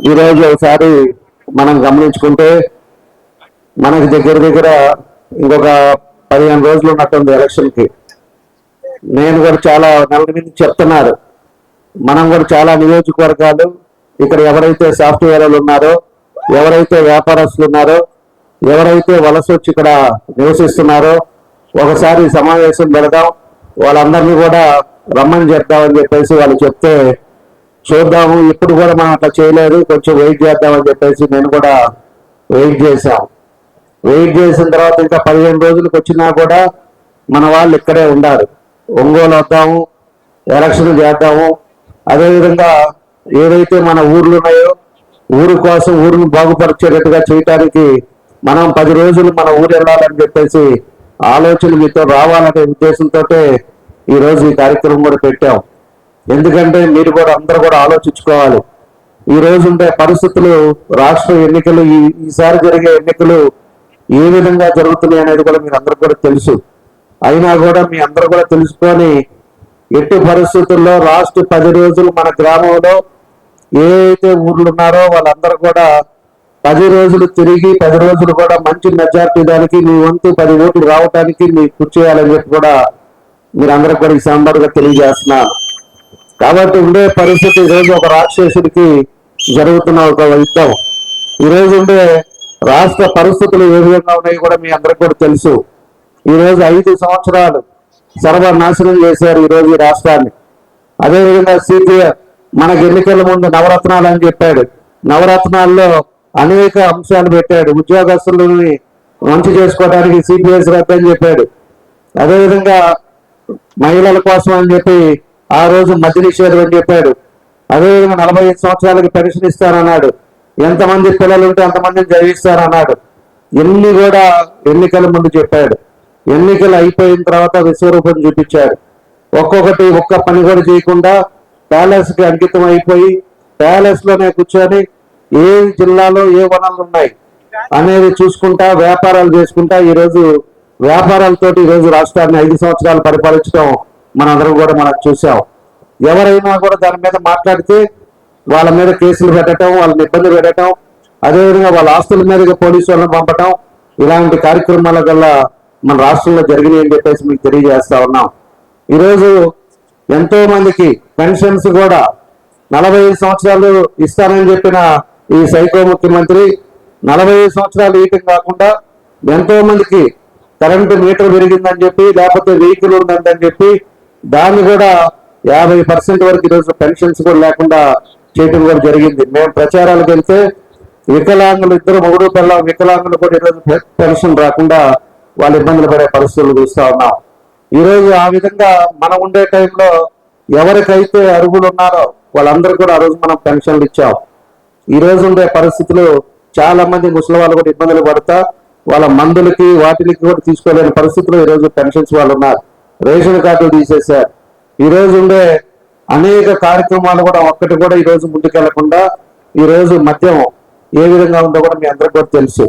ఈరోజు ఒకసారి మనం గమనించుకుంటే మనకి దగ్గర దగ్గర ఇంకొక పదిహేను రోజులు ఉన్నట్టుంది ఎలక్షన్కి. నేను కూడా చాలా నెల మీద చెప్తున్నారు. మనం కూడా చాలా నియోజకవర్గాలు ఇక్కడ ఎవరైతే సాఫ్ట్వేర్ ఉన్నారో ఎవరైతే వ్యాపారస్తులు ఉన్నారో ఎవరైతే వలస వచ్చి ఇక్కడ నివసిస్తున్నారో ఒకసారి సమావేశం పెడదాం వాళ్ళందరినీ కూడా రమ్మని చెప్తామని చెప్పేసి వాళ్ళు చెప్తే చూద్దాము. ఇప్పుడు కూడా మనం అట్లా చేయలేదు. కొంచెం వెయిట్ చేద్దామని చెప్పేసి నేను కూడా వెయిట్ చేశాం. వెయిట్ చేసిన తర్వాత ఇంకా పదిహేను రోజులకు వచ్చినా కూడా మన వాళ్ళు ఇక్కడే ఉండారు. ఒంగోలు వద్దాము ఎలక్షన్ చేద్దాము. అదేవిధంగా ఏదైతే మన ఊర్లు ఉన్నాయో ఊరు కోసం ఊరును బాగుపరిచేటట్టుగా చేయటానికి మనం పది రోజులు మన ఊరు వెళ్ళాలని చెప్పేసి ఆలోచన మీతో రావాలనే ఉద్దేశంతో ఈరోజు ఈ కార్యక్రమం కూడా పెట్టాం. ఎందుకంటే మీరు కూడా అందరూ కూడా ఆలోచించుకోవాలి. ఈ రోజు ఉండే పరిస్థితులు రాష్ట్ర ఎన్నికలు ఈ ఈసారి జరిగే ఎన్నికలు ఏ విధంగా జరుగుతున్నాయి అనేది కూడా మీరు అందరూ కూడా తెలుసు. అయినా కూడా మీ అందరూ కూడా తెలుసుకొని ఎట్టి పరిస్థితుల్లో రాష్ట్ర పది రోజులు మన గ్రామంలో ఏ అయితే ఊర్లు ఉన్నారో వాళ్ళందరూ కూడా పది రోజులు తిరిగి పది రోజులు కూడా మంచి మెజార్టీ దానికి మీ వంతు పది ఓట్లు రావడానికి మీ కృషి చేయాలని చెప్పి కూడా మీరు అందరూ కూడా ఈ సందర్భంగా తెలియజేస్తున్నారు కాబట్టి ఉండే పరిస్థితి ఈరోజు ఒక రాక్షసుడికి జరుగుతున్న ఒక యుద్ధం. ఈ రోజు ఉండే రాష్ట్ర పరిస్థితులు ఏ విధంగా ఉన్నాయో కూడా మీ అందరికి కూడా తెలుసు. ఈరోజు ఐదు సంవత్సరాలు సర్వనాశనం చేశారు ఈరోజు ఈ రాష్ట్రాన్ని. అదేవిధంగా సిపిఆర్ మనకి ఎన్నికల ముందు నవరత్నాలు అని చెప్పాడు. నవరత్నాల్లో అనేక అంశాలు పెట్టాడు. ఉద్యోగస్తులని మంచి చేసుకోవడానికి సిపిఎస్ రద్దని అని చెప్పాడు. అదేవిధంగా మహిళల కోసం అని చెప్పి ఆ రోజు మద్య నిషేధం అని చెప్పాడు. అదేవిధంగా నలభై ఐదు సంవత్సరాలకి పెన్షన్ ఇస్తానన్నాడు. ఎంతమంది పిల్లలు ఉంటే అంతమందిని చదివిస్తానన్నాడు. ఎన్ని కూడా ఎన్నికల ముందు చెప్పాడు. ఎన్నికలు అయిపోయిన తర్వాత విశ్వరూపం చూపించాడు. ఒక్కొక్కటి ఒక్క పని కూడా చేయకుండా ప్యాలెస్కి అంకితం అయిపోయి ప్యాలెస్లోనే కూర్చొని ఏ జిల్లాలో ఏ వనరులు ఉన్నాయి అనేది చూసుకుంటా వ్యాపారాలు చేసుకుంటా ఈరోజు వ్యాపారాలతోటి ఈ రోజు రాష్ట్రాన్ని ఐదు సంవత్సరాలు పరిపాలించడం మనందరం కూడా మనం చూసాం. ఎవరైనా కూడా దాని మీద మాట్లాడితే వాళ్ళ మీద కేసులు పెట్టడం వాళ్ళని ఇబ్బంది పెట్టడం అదేవిధంగా వాళ్ళ ఆస్తుల మీద పోలీసు వాళ్ళని పంపటం ఇలాంటి కార్యక్రమాల వల్ల మన రాష్ట్రంలో జరిగినాయి అని చెప్పేసి మీకు తెలియజేస్తా ఉన్నాం. ఈరోజు ఎంతో మందికి పెన్షన్స్ కూడా నలభై ఐదు సంవత్సరాలు ఇస్తానని చెప్పిన ఈ సైకో ముఖ్యమంత్రి నలభై ఐదు సంవత్సరాలు ఇయటం కాకుండా ఎంతో మందికి కరెంటు మీటర్ పెరిగిందని చెప్పి లేకపోతే వెహికల్ ఉందని చెప్పి దాన్ని కూడా యాభై పర్సెంట్ వరకు ఈరోజు పెన్షన్స్ కూడా లేకుండా చేయడం కూడా జరిగింది. మేము ప్రచారాలకు వెళ్తే వికలాంగులు ఇద్దరు మూడు పిల్ల వికలాంగులు కూడా ఈరోజు పెన్షన్ రాకుండా వాళ్ళు ఇబ్బందులు పడే పరిస్థితులు చూస్తూ ఉన్నాం. ఈరోజు ఆ విధంగా మనం ఉండే టైంలో ఎవరికైతే అరుగులు ఉన్నారో వాళ్ళందరూ కూడా ఆ రోజు మనం పెన్షన్లు ఇచ్చాం. ఈ రోజు ఉండే పరిస్థితులు చాలా మంది ముసలి వాళ్ళు కూడా ఇబ్బందులు పడతా వాళ్ళ మందులకి వాటికి కూడా తీసుకోలేని పరిస్థితులు ఈ రోజు పెన్షన్స్ వాళ్ళు ఉన్నారు. రేషన్ కార్డు తీసేశారు. ఈరోజు ఉండే అనేక కార్యక్రమాలు కూడా ఒక్కటి కూడా ఈరోజు ముందుకెళ్ళకుండా ఈరోజు మద్యం ఏ విధంగా ఉందో కూడా మీ అందరికి కూడా తెలుసు.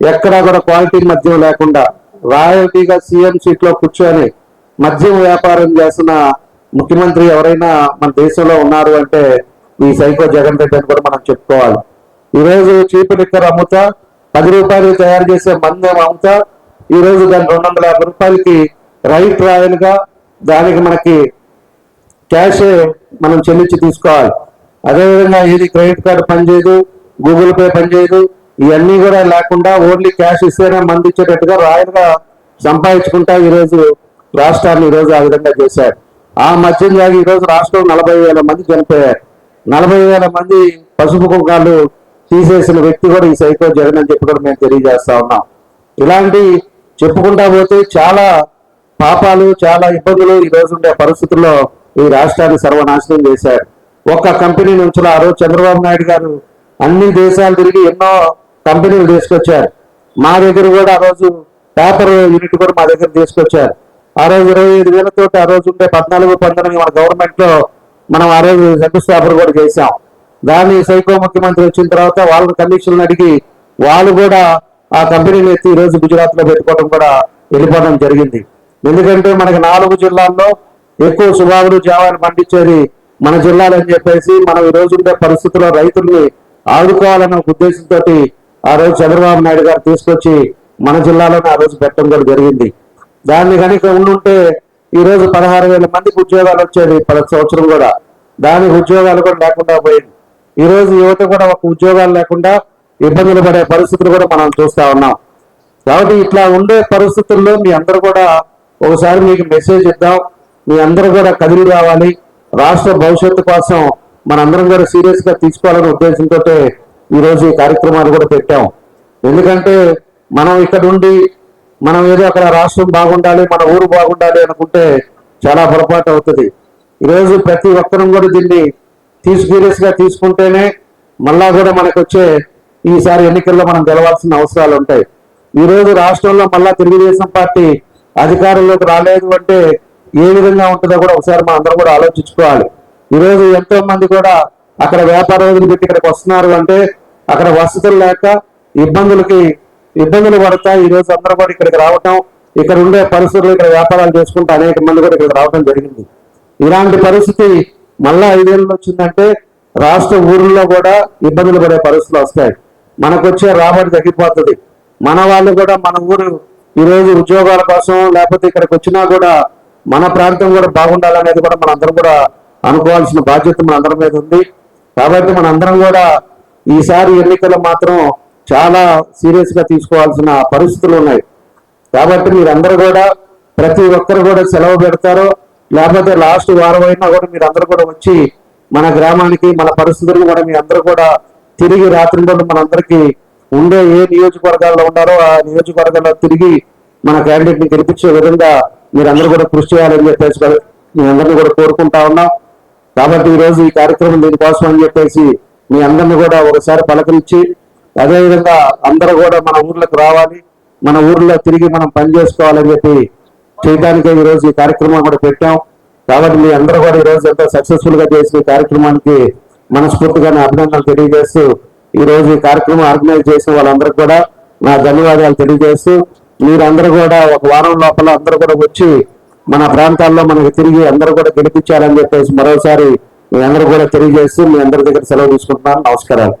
ఎక్కడా కూడా క్వాలిటీ మద్యం లేకుండా రాయల్టీగా సీఎం సీట్లో కూర్చొని మద్యం వ్యాపారం చేస్తున్న ముఖ్యమంత్రి ఎవరైనా మన దేశంలో ఉన్నారు అంటే ఈ సైకో జగన్ రెడ్డి అని కూడా మనం చెప్పుకోవాలి. ఈరోజు రోజు చీప్ లిక్కర్ అమ్ముతా పది రూపాయలు తయారు చేసే మందం అమ్ముతా ఈరోజు దాని రెండు వందల యాభై రూపాయలకి రైట్ రాయల్గా దానికి మనకి క్యాష్ మనం చెల్లించి తీసుకోవాలి. అదేవిధంగా ఇది క్రెడిట్ కార్డు పనిచేయదు గూగుల్ పే పనిచేయదు ఇవన్నీ కూడా లేకుండా ఓన్లీ క్యాష్ ఇస్తేనే మంది ఇచ్చేటట్టుగా రాయల్గా సంపాదించుకుంటా ఈరోజు రాష్ట్రాన్ని ఈరోజు ఆ విధంగా చేశారు. ఆ మధ్యం జాగి ఈరోజు రాష్ట్రం నలభై వేల మంది చనిపోయారు. నలభై వేల మంది పసుపు కుంకాలు తీసేసిన వ్యక్తి కూడా ఈ సైకో జగన్ అని చెప్పి కూడా మేము తెలియజేస్తా ఉన్నాం. ఇలాంటి చెప్పుకుంటా పోతే చాలా పాపాలు చాలా ఇబ్బందులు ఈ రోజు ఉండే పరిస్థితుల్లో ఈ రాష్ట్రాన్ని సర్వనాశనం చేశారు. ఒక్క కంపెనీ నుంచి ఆ రోజు చంద్రబాబు నాయుడు గారు అన్ని దేశాలు తిరిగి ఎన్నో కంపెనీలు తీసుకొచ్చారు. మా దగ్గర కూడా ఆ రోజు పేపర్ యూనిట్ కూడా మా దగ్గర తీసుకొచ్చారు. ఆ రోజు ఇరవై ఐదు వేలతో ఆ రోజు ఉండే పద్నాలుగు పంతొమ్మిది మన గవర్నమెంట్లో మనం ఆ రోజు శంకుస్థాపన కూడా చేశాం. దాన్ని సైకో ముఖ్యమంత్రి వచ్చిన తర్వాత వాళ్ళ కమిషన్లు అడిగి వాళ్ళు కూడా ఆ కంపెనీని ఎత్తి ఈ రోజు గుజరాత్లో పెట్టుకోవడం కూడా వెళ్ళిపోవడం జరిగింది. ఎందుకంటే మనకి నాలుగు జిల్లాల్లో ఎక్కువ సుబాబులు జావాలు పండించేది మన జిల్లాలు అని చెప్పేసి మనం ఈ రోజు ఉండే పరిస్థితుల్లో రైతుల్ని ఆదుకోవాలన్న ఉద్దేశంతో ఆ రోజు చంద్రబాబు నాయుడు గారు తీసుకొచ్చి మన జిల్లాలోనే ఆ రోజు పెట్టడం కూడా జరిగింది. దాన్ని కనుక ఉండుంటే ఈ రోజు పదహారు వేల మందికి ఉద్యోగాలు వచ్చేది ప్రతి సంవత్సరం కూడా. దానికి ఉద్యోగాలు కూడా లేకుండా పోయింది. ఈ రోజు యువత కూడా ఒక ఉద్యోగాలు లేకుండా ఇబ్బందులు పడే పరిస్థితులు కూడా మనం చూస్తా ఉన్నాం. కాబట్టి ఇట్లా ఉండే పరిస్థితుల్లో మీ అందరూ కూడా ఒకసారి మీకు మెసేజ్ ఇద్దాం. మీ అందరూ కూడా కదిలి రావాలి. రాష్ట్ర భవిష్యత్తు కోసం మనందరం కూడా సీరియస్గా తీసుకోవాలనే ఉద్దేశంతో ఈరోజు ఈ కార్యక్రమాలు కూడా పెట్టాం. ఎందుకంటే మనం ఇక్కడ ఉండి మనం ఏదో అక్కడ రాష్ట్రం బాగుండాలి మన ఊరు బాగుండాలి అనుకుంటే చాలా పొరపాటు అవుతుంది. ఈరోజు ప్రతి ఒక్కరం కూడా దీన్ని తీసు సీరియస్గా తీసుకుంటేనే మళ్ళా కూడా మనకు వచ్చే ఈసారి ఎన్నికల్లో మనం గెలవాల్సిన అవసరాలు ఉంటాయి. ఈరోజు రాష్ట్రంలో మళ్ళా తెలుగుదేశం పార్టీ అధికారంలోకి రాలేదు అంటే ఏ విధంగా ఉంటుందో కూడా ఒకసారి మనం అందరం కూడా ఆలోచించుకోవాలి. ఈరోజు ఎంతో మంది కూడా అక్కడ వ్యాపార రోజులు పెట్టి ఇక్కడికి వస్తున్నారు అంటే అక్కడ వసతులు లేక ఇబ్బందులకి ఇబ్బందులు పడతా ఈ రోజు అందరూ కూడా ఇక్కడికి రావటం ఇక్కడ ఉండే పరిస్థితులు ఇక్కడ వ్యాపారాలు చేసుకుంటూ అనేక మంది కూడా ఇక్కడికి రావడం జరిగింది. ఇలాంటి పరిస్థితి మళ్ళా ఐదేళ్ళు వచ్చిందంటే రాష్ట్ర ఊర్లో కూడా ఇబ్బందులు పడే పరిస్థితులు వస్తాయి. మనకు వచ్చే రాబడి తగ్గిపోతుంది. మన వాళ్ళు కూడా మన ఊరు ఈ రోజు ఉద్యోగాల కోసం లేకపోతే ఇక్కడికి వచ్చినా కూడా మన ప్రాంతం కూడా బాగుండాలనేది కూడా మనందరం కూడా అనుకోవాల్సిన బాధ్యత మనందరి మీద ఉంది. కాబట్టి మన అందరం కూడా ఈసారి ఎన్నికలు మాత్రం చాలా సీరియస్గా తీసుకోవాల్సిన పరిస్థితులు ఉన్నాయి. కాబట్టి మీరందరూ కూడా ప్రతి ఒక్కరు కూడా సెలవు పెడతారో. లేకపోతే లాస్ట్ వారం అయినా కూడా మీరు అందరూ కూడా వచ్చి మన గ్రామానికి మన పరిస్థితులను కూడా మీ అందరూ కూడా తిరిగి రాత్రి మనందరికీ ఉండే ఏ నియోజకవర్గాల్లో ఉన్నారో ఆ నియోజకవర్గాల్లో తిరిగి మన క్యాండిడేట్ని గెలిపించే విధంగా మీరందరూ కూడా కృషి చేయాలని చెప్పేసి మీ అందరిని కూడా కోరుకుంటా ఉన్నాం. కాబట్టి ఈ రోజు ఈ కార్యక్రమం దీనికోసం అని చెప్పేసి మీ అందరిని కూడా ఒకసారి పలకరించి అదేవిధంగా అందరూ కూడా మన ఊర్లకు రావాలి మన ఊర్లో తిరిగి మనం పని చేసుకోవాలని చెప్పి చేయడానికే ఈ రోజు ఈ కార్యక్రమం కూడా పెట్టాం. కాబట్టి మీ అందరూ కూడా ఈ రోజు ఎంతో సక్సెస్ఫుల్గా చేసిన కార్యక్రమానికి మనస్ఫూర్తిగానే అభినందనలు తెలియజేస్తూ ఈ రోజు ఈ కార్యక్రమం ఆర్గనైజ్ చేసిన వాళ్ళందరికీ కూడా నా ధన్యవాదాలు తెలియజేస్తూ మీరందరూ కూడా ఒక వారం లోపల అందరూ కూడా వచ్చి మన ప్రాంతాల్లో మనకి తిరిగి అందరూ కూడా గెలిపించాలని చెప్పేసి మరోసారి మీ అందరూ కూడా తెలియజేస్తూ మీ అందరి దగ్గర సెలవు తీసుకుంటున్నాను. నమస్కారాలు.